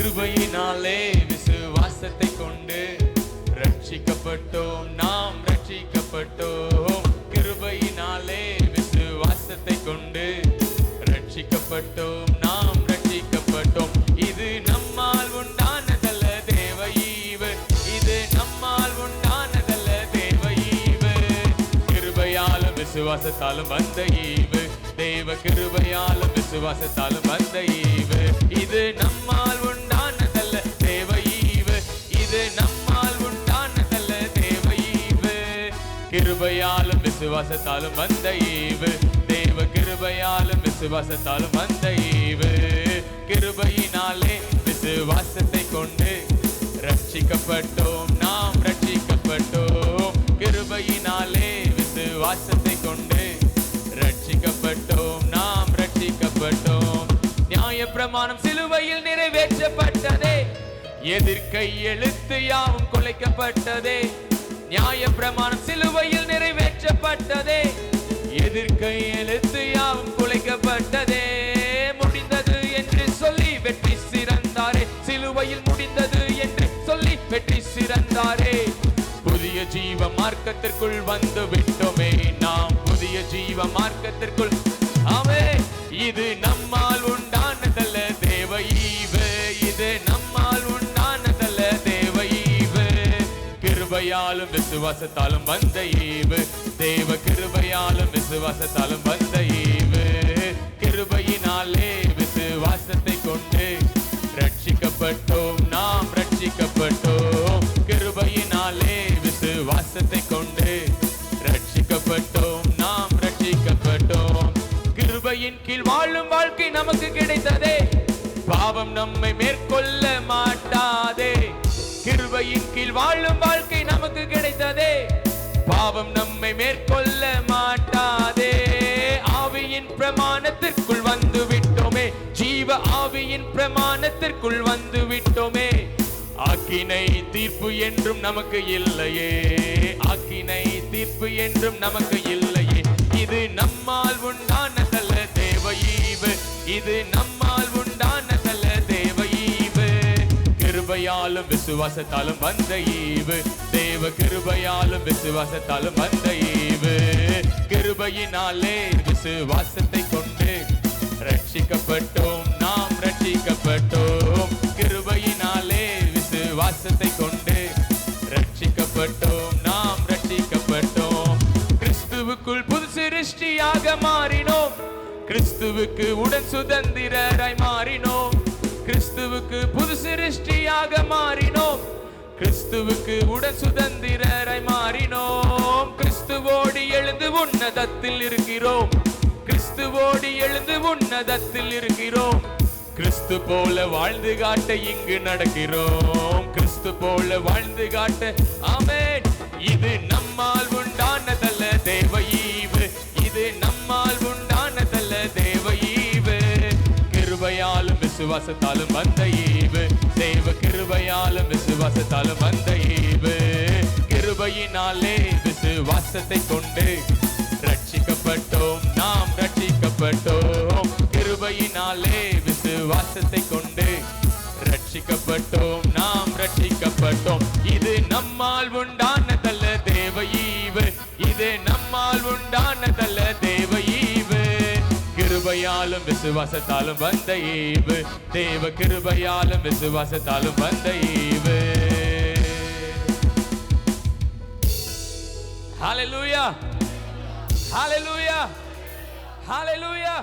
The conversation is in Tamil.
கிருபையினாலே விசுவாசத்தை கொண்டு ரட்சிக்கப்பட்டோம். நாம் ரட்சிக்கப்பட்டோம். கிருபையினாலே விசுவாசத்தை கொண்டு ரட்சிக்கப்பட்டோம். நாம் ரட்சிக்கப்பட்டோம். இது நம்மால் உண்டானதல்ல தேவ ஈவு. இது நம்மால் உண்டானதல்ல தேவ கிருபையாலும் விசுவாசத்தாலும் வந்த ஈவு. தேவ கிருபையாலும் விசுவாசத்தாலும் வந்த ஈவு. இது நம்மால் கிருபையாலும் விசுவாசத்தாலும் வந்த ஈவு. தேவ கிருபையாலும் விசுவாசத்தாலும் வந்த ஈவு. கிருபையினாலே விசுவாசத்தை கொண்டு ரட்சிக்கப்பட்டோம். நாம் ரட்சிக்கப்பட்டோம். கிருபையினாலே விசுவாசத்தை கொண்டு ரட்சிக்கப்பட்டோம். நாம் ரட்சிக்கப்பட்டோம். நியாய பிரமாணம் சிலுவையில் நிறைவேற்றப்பட்டதே. எதிர்கை எழுத்து யாவும் குலைக்கப்பட்டதே. நியாய பிரமாணம் சிலுவையில் நிறைவேற்றப்பட்டதே. எதிர்க்கை எழுத்து யாவும் குலைக்கப்பட்டதே. முடிந்தது என்று சொல்லி வெற்றி சிறந்தாரே. சிலுவையில் முடிந்தது என்று சொல்லி வெற்றி சிறந்தாரே. புதிய ஜீவ மார்க்கத்திற்குள் வந்து விட்டோமே நாம். புதிய ஜீவ மார்க்கத்திற்குள் கிருபையாலும் விசுவாசத்தாலும் வந்த ஈவு. தேவ கிருபையாலும் விசுவாசத்தாலும் வந்த ஈவு. கிருபையினாலே விசுவாசத்தை கொண்டு ரட்சிக்கப்பட்டோம். நாம் ரட்சிக்கப்பட்டோம். கிருபையினாலே விசுவாசத்தை கொண்டு ரட்சிக்கப்பட்டோம். நாம் ரட்சிக்கப்பட்டோம். கிருபையின் கீழ் வாழும் வாழ்க்கை நமக்கு கிடைத்ததே. பாவம் நம்மை மேற்கொள்ள மாட்டாதே. கிருபையின் கீழ் வாழும் வாழ்க்கை பாவம் நம்மை மேற்கொள்ள மாட்டாதே. ஆவியின் பிரமாணத்திற்குள் வந்து விட்டோமே ஜீவ ஆவியின் பிரமாணத்திற்குள் வந்து விட்டோமே அக்கினை தீர்ப்பு என்றும் நமக்கு இல்லையே. அக்கினை தீர்ப்பு என்றும் நமக்கு இல்லையே. இது நம்மால் உண்டானதல்ல தேவ ஈவு. இது நம் கிருபையாலும் விசுவாசத்தாலும் வந்த ஈவு. தேவ கிருபையாலும் விசுவாசத்தாலும் வந்த ஈவு. கிருபையினாலே விசுவாசத்தை கொண்டு ரட்சிக்கப்பட்டோம். நாம் ரட்சிக்கப்பட்டோம். கிருபையினாலே விசுவாசத்தை கொண்டு ரட்சிக்கப்பட்டோம். நாம் ரட்சிக்கப்பட்டோம். கிறிஸ்துவுக்குள் புது சிருஷ்டியாக மாறினோம். கிறிஸ்துவுக்கு உடன் சுதந்திரராய் மாறினோம். கிறிஸ்துவுக்கு புது சிருஷ்டியாக மாறினோம். கிறிஸ்துவுக்கு உடன் சுதந்திரராய் மாறினோம். கிறிஸ்துவோடு எழுந்து உன்னதத்தில் இருக்கிறோம். கிறிஸ்துவோடு எழுந்து உன்னதத்தில் இருக்கிறோம். கிறிஸ்து போல வாழ்ந்து காட்ட இங்கு நடக்கிறோம். கிறிஸ்து போல வாழ்ந்து காட்ட ஆமென். இது நம்மால் உண்டானதல்ல தேவ ஈவு. இது நம்ம விசுவாசத்தாலும் வந்த ஈவு. தேவ கிருபையாலும் விசுவாசத்தாலும் வந்த ஈவு. கிருபையினாலே விசுவாசத்தை கொண்டு ரட்சிக்கப்பட்டோம். நாம் ரட்சிக்கப்பட்டோம். கிருபையினாலே விசுவாசத்தை கொண்டு ரட்சிக்கப்பட்டோம். நாம் ரட்சிக்கப்பட்டோம். இது நம்மால் உண்டான கிருபையாலும் விசுவாசத்தாலும் வந்த ஈவு தேவ கிருபையாலும் விசுவாசத்தாலும் வந்த ஈவு Hallelujah! Hallelujah! Hallelujah!